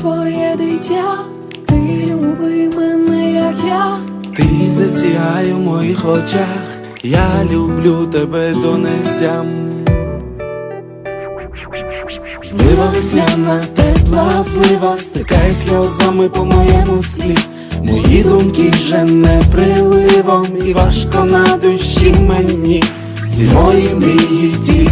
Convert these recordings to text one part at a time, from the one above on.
твоє дитя, ти люби мене, як я. Ти засіяє в моїх очах, я люблю тебе донестям. Злива весняна, тепла злива, стикає сльозами по моєму слі. Мої думки вже не приливом, і важко на душі мені. Всі мої мрії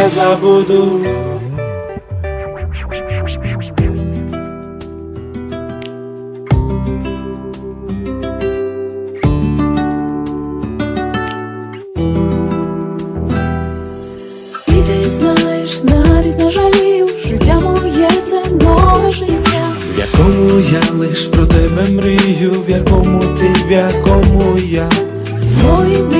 не забуду. І ти знаєш, навіть не жалів, життя моє це нове життя. В якому я лиш про тебе мрію, в якому ти, в якому я. З мої мрії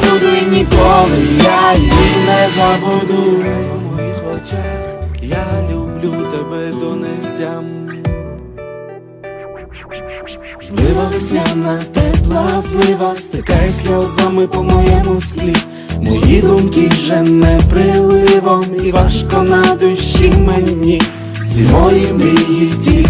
Буду і ніколи я її не забуду. В моїх очах я люблю тебе донестям. Злива весняна, тепла злива, стикає сльозами по моєму слі. Мої думки вже не приливом, і важко на душі мені. Всі мої мрії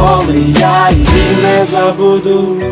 ніколи я її не забуду.